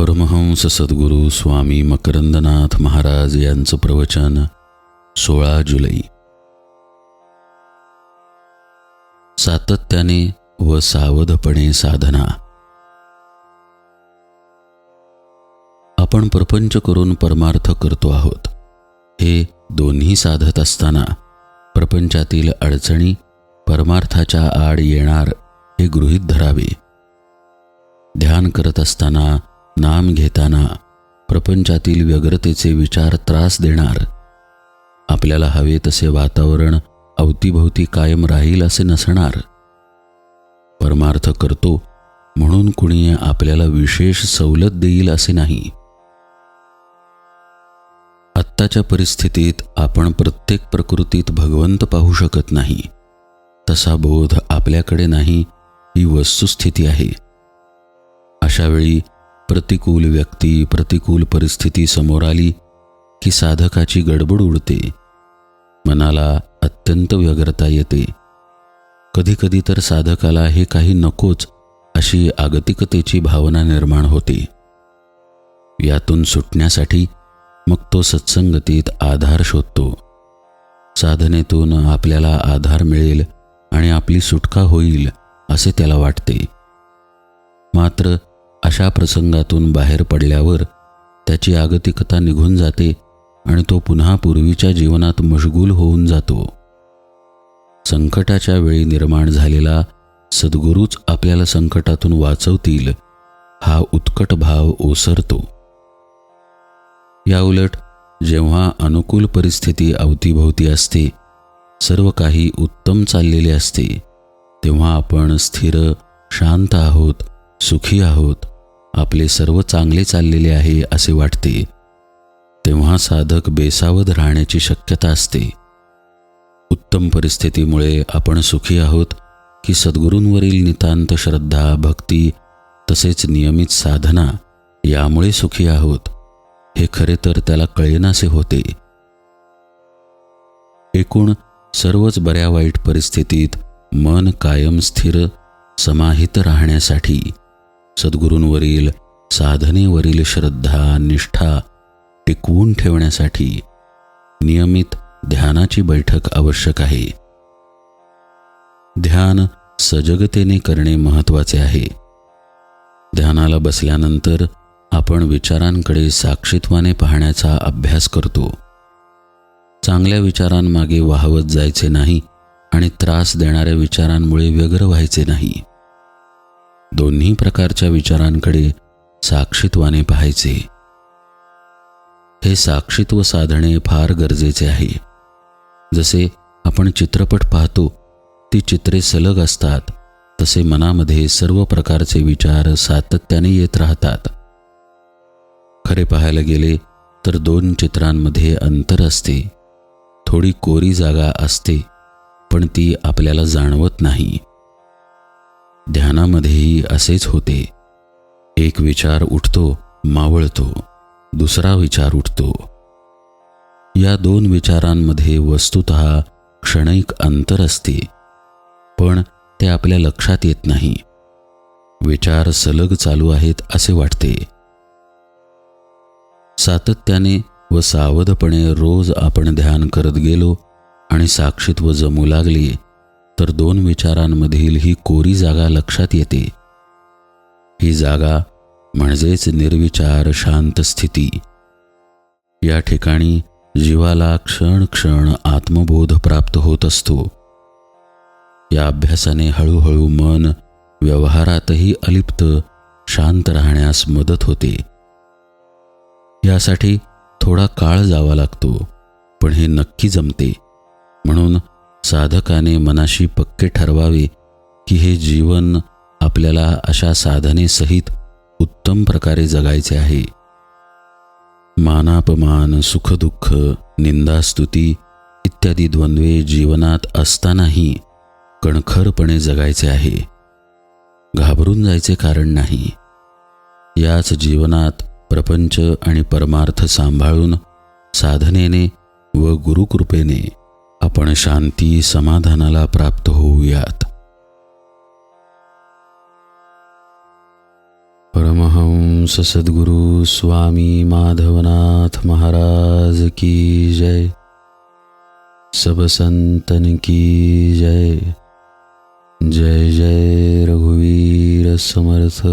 परमहंस सद्गुरू स्वामी मकरंदनाथ महाराज यांचं प्रवचन सोळा जुलै. सातत्याने व सावधपणे साधना. आपण प्रपंच करून परमार्थ करतो आहोत. हे दोन्ही साधत असताना प्रपंचातील अडचणी परमार्थाच्या आड येणार हे गृहीत धरावे. ध्यान करत असताना नाम घेताना प्रपंचातील व्यग्रतेचे विचार त्रास देणार. आपल्याला हवे तसे वातावरण अवतीभोवती कायम राहील असे नसणार. परमार्थ करतो म्हणून कुणी आपल्याला विशेष सवलत देईल असे नाही. आत्ताच्या परिस्थितीत आपण प्रत्येक प्रकृतीत भगवंत पाहू शकत नाही. तसा बोध आपल्याकडे नाही ही वस्तुस्थिती आहे. अशावेळी प्रतिकूल व्यक्ती प्रतिकूल परिस्थिती समोर आली की साधकाची गडबड उडते. मनाला अत्यंत व्यग्रता येते. कधीकधी तर साधकाला हे काही नकोच अशी आगतिकतेची भावना निर्माण होते. यातून सुटण्यासाठी मग तो सत्संगतीत आधार शोधतो. साधनेतून आपल्याला आधार मिळेल आणि आपली सुटका होईल असे त्याला वाटते. मात्र अशा प्रसंगातून बाहेर पडल्यावर त्याची आगतिकता निघून जाते आणि तो पुन्हा पूर्वीच्या जीवनात मशगूल होऊन जातो. संकटाच्या वेळी निर्माण झालेला सद्गुरूच आपल्याला संकटातून वाचवतील हा उत्कट भाव ओसरतो. याउलट जेव्हा अनुकूल परिस्थिती अवतीभोवती असते सर्व काही उत्तम चाललेले असते तेव्हा आपण स्थिर शांत आहोत सुखी आहोत आपले सर्व चांगले चाललेले आहे असे वाटते. तेव्हा साधक बेसावध राहण्याची शक्यता असते. उत्तम परिस्थितीमुळे आपण सुखी आहोत की सद्गुरूंवरील नितांत श्रद्धा भक्ती तसेच नियमित साधना यामुळे सुखी आहोत. हे खरे तर त्याला कळेनासे होते. एकूण सर्वच बऱ्या वाईट परिस्थितीत मन कायम स्थिर समाहित राहण्यासाठी सद्गुरूंवरील साधनेवरील श्रद्धा निष्ठा टिकवून ठेवण्यासाठी नियमित ध्यानाची बैठक आवश्यक आहे. ध्यान सजगतेने करणे महत्त्वाचे आहे. ध्यानाला बसल्यानंतर आपण विचारांकडे साक्षीत्वाने पाहण्याचा अभ्यास करतो. चांगल्या विचारांमागे वाहवत जायचे नाही आणि त्रास देणाऱ्या विचारांमुळे व्यग्र व्हायचे नाही. दोन्ही प्रकारच्या विचारांकडे साक्षीत्वाने पाहायचे. हे साक्षीत्व साधणे फार गरजेचे आहे. जसे आपण चित्रपट पाहतो ती चित्रे सलग असतात तसे मनामध्ये सर्व प्रकारचे विचार सातत्याने येत राहतात. खरे पाहायला गेले तर दोन चित्रांमध्ये अंतर असते. थोडी कोरी जागा असते पण ती आपल्याला जाणवत नाही. ध्यानामध्येही असेच होते. एक विचार उठतो मावळतो दुसरा विचार उठतो. या दोन विचारांमध्ये वस्तुत क्षणिक अंतर असते पण ते आपल्या लक्षात येत नाही. विचार सलग चालू आहेत असे वाटते. सातत्याने व सावधपणे रोज आपण ध्यान करत गेलो आणि साक्षीत्व जमू लागली तर दोन विचारांमधील ही कोरी जागा लक्षात येते. ही जागा म्हणजेच निर्विचार शांत स्थिती. या ठिकाणी जीवाला क्षण क्षण आत्मबोध प्राप्त होत असतो. या अभ्यासाने हळूहळू मन व्यवहारातही अलिप्त शांत राहण्यास मदत होते. यासाठी थोडा काळ जावा लागतो पण हे नक्की जमते. म्हणून साधकाने मनाशी पक्के ठरवावे की हे जीवन आपल्याला अशा साधनेसहित उत्तम प्रकारे जगायचे आहे. मानापमान सुखदुःख निंदास्तुती इत्यादी द्वंद्वे जीवनात असतानाही कणखरपणे जगायचे आहे. घाबरून जायचे कारण नाही. याच जीवनात प्रपंच आणि परमार्थ सांभाळून साधनेने व गुरुकृपेने आपण शांती समाधानाला प्राप्त होऊयात. परमहंस सद्गुरु स्वामी माधवनाथ महाराज की जय. सब संतन की जय. जय जय रघुवीर समर्थ.